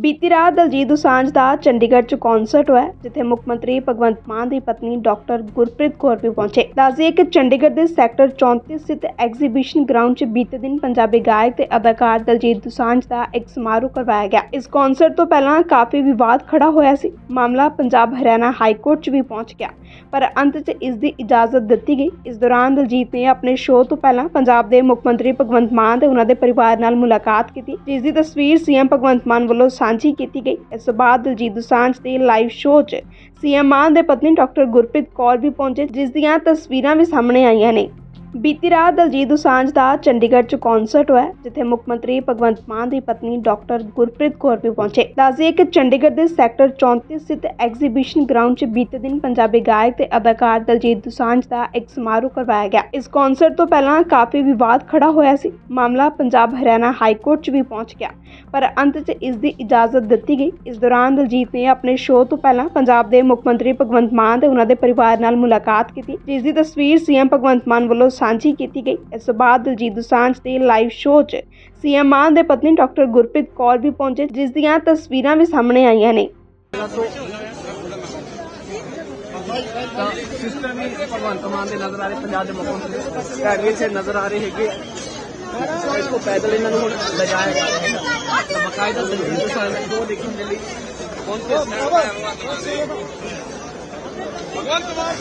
ਬੀਤੀ ਰਾਤ ਦਲਜੀਤ ਦੁਸਾਂਝ ਦਾ ਚੰਡੀਗੜ੍ਹ 'ਚ ਕਨਸਰਟ ਹੋਇਆ, ਜਿੱਥੇ ਮੁੱਖ ਮੰਤਰੀ ਭਗਵੰਤ ਮਾਨ ਦੀ ਪਤਨੀ ਡਾਕਟਰ ਗੁਰਪ੍ਰੀਤ ਕੌਰ ਵੀ ਪਹੁੰਚੇ। ਦੱਸਦੀਏ ਕਿ ਚੰਡੀਗੜ੍ਹ ਦੇ ਸੈਕਟਰ 34 ਸਥਿਤ ਐਗਜ਼ੀਬਿਸ਼ਨ ਗਰਾਊਂਡ 'ਚ ਬੀਤੇ ਦਿਨ ਪੰਜਾਬੀ ਗਾਇਕ ਤੇ ਅਦਾਕਾਰ ਦਲਜੀਤ ਦੋਸਾਂਝ ਦਾ ਇੱਕ ਸਮਾਰੋਹ ਕਰਵਾਇਆ ਗਿਆ। ਇਸ ਕਨਸਰਟ ਤੋਂ ਪਹਿਲਾਂ ਕਾਫੀ ਵਿਵਾਦ ਖੜਾ ਹੋਇਆ ਸੀ। ਮਾਮਲਾ ਪੰਜਾਬ ਹਰਿਆਣਾ ਹਾਈ ਕੋਰਟ 'ਚ ਵੀ ਪਹੁੰਚ ਗਿਆ, ਪਰ ਅੰਤ 'ਚ ਇਸ ਦੀ ਇਜਾਜ਼ਤ ਦਿੱਤੀ ਗਈ। ਇਸ ਦੌਰਾਨ ਦਲਜੀਤ ਨੇ ਆਪਣੇ ਸ਼ੋਅ ਤੋਂ ਪਹਿਲਾਂ ਪੰਜਾਬ ਦੇ ਮੁੱਖ ਮੰਤਰੀ ਭਗਵੰਤ ਮਾਨ ਤੇ ਉਹਨਾਂ ਦੇ ਪਰਿਵਾਰ ਨਾਲ ਮੁਲਾਕਾਤ ਕੀਤੀ, ਜਿਸ ਦੀ ਤਸਵੀਰ ਸੀਐਮ ਭਗਵੰਤ ਮਾਨ ਵੱਲੋਂ ਸਾਂਝੀ ਕੀਤੀ ਗਈ। ਇਸ ਤੋਂ ਬਾਅਦ ਦਲਜੀਤ ਦੋਸਾਂਝ ਦੇ ਲਾਈਵ ਸ਼ੋਅ 'ਚ ਸੀਐਮ ਮਾਨ ਦੇ ਪਤਨੀ ਡਾਕਟਰ ਗੁਰਪ੍ਰੀਤ ਕੌਰ ਵੀ ਪਹੁੰਚੇ, ਜਿਸ ਦੀਆਂ ਤਸਵੀਰਾਂ ਵੀ ਸਾਹਮਣੇ ਆਈਆਂ ਨੇ। ਬੀਤੀ ਰਾਤ ਦਲਜੀਤ ਦੁਸਾਂਝ ਦਾ ਚੰਡੀਗੜ੍ਹ 'ਚ ਕਨਸਰਟ ਹੋਇਆ, ਜਿੱਥੇ ਮੁੱਖ ਮੰਤਰੀ ਭਗਵੰਤ ਮਾਨ ਦੀ ਪਤਨੀ ਡਾਕਟਰ ਗੁਰਪ੍ਰੀਤ ਕੌਰ ਵੀ ਪਹੁੰਚੇ। ਦੱਸਦੀਏ ਕਿ ਚੰਡੀਗੜ੍ਹ ਦੇ ਸੈਕਟਰ 34 ਸਥਿਤ ਐਗਜ਼ੀਬਿਸ਼ਨ ਗਰਾਊਂਡ 'ਚ ਬੀਤੇ ਦਿਨ ਪੰਜਾਬੀ ਗਾਇਕ ਤੇ ਅਦਾਕਾਰ ਦਲਜੀਤ ਦੋਸਾਂਝ ਦਾ ਇੱਕ ਸਮਾਰੋਹ ਕਰਵਾਇਆ ਗਿਆ। ਇਸ ਕਨਸਰਟ ਤੋਂ ਪਹਿਲਾਂ ਕਾਫੀ ਵਿਵਾਦ ਖੜਾ ਹੋਇਆ ਸੀ। ਮਾਮਲਾ ਪੰਜਾਬ ਹਰਿਆਣਾ ਹਾਈ ਕੋਰਟ 'ਚ ਵੀ ਪਹੁੰਚ ਗਿਆ, ਪਰ ਅੰਤ 'ਚ ਇਸ ਦੀ ਇਜਾਜ਼ਤ ਦਿੱਤੀ ਗਈ। ਇਸ ਦੌਰਾਨ ਦਲਜੀਤ ਨੇ ਆਪਣੇ ਸ਼ੋਅ ਤੋਂ ਪਹਿਲਾਂ ਪੰਜਾਬ ਦੇ ਮੁੱਖ ਮੰਤਰੀ ਭਗਵੰਤ ਮਾਨ ਤੇ ਉਹਨਾਂ ਦੇ ਪਰਿਵਾਰ ਨਾਲ ਮੁਲਾਕਾਤ ਕੀਤੀ, ਜਿਸ ਦੀ ਤਸਵੀਰ ਸੀਐਮ ਭਗਵੰਤ ਮਾਨ ਵੱਲੋਂ ਸਾਂਝੀ ਕੀਤੀ ਗਈ। ਇਸ ਤੋਂ ਬਾਅਦ ਦਲਜੀਤ ਦੋਸਾਂਝ ਦੇ ਲਾਈਵ ਸ਼ੋਅ 'ਚ ਸੀਐਮ ਮਾਨ ਦੇ ਪਤਨੀ ਡਾਕਟਰ ਗੁਰਪ੍ਰੀਤ ਕੌਰ ਵੀ ਪਹੁੰਚੇ ਜਿਸ ਦੀਆਂ ਤਸਵੀਰਾਂ ਵੀ ਸਾਹਮਣੇ ਆਈਆਂ ਨੇ। ਤਾਂ ਸਿਸਟਰ ਵੀ ਭਗਵੰਤ ਮਾਨ ਦੇ ਨਜ਼ਰ ਆ ਰਹੇ ਪੰਜਾਬ ਦੇ ਮੁੱਖ ਮੰਤਰੀ ਵੀ ਇੱਥੇ ਨਜ਼ਰ ਆ ਰਹੇ ਹੈਗੇ। ਇੱਥੋਂ ਪੈਦਲ ਇਹਨਾਂ ਨੂੰ ਹੁਣ ਲਿਜਾਇਆ ਜਾ ਰਿਹਾ ਹੈ। ਤਾਂ ਬਕਾਇਦਾ ਦਲਜੀਤ ਦੋਸਾਂਝ ਦੋ ਦੇਖਣ ਦੇ ਲਈ ਪਹੁੰਚੇ। ਭਗਵੰਤ ਮਾਨ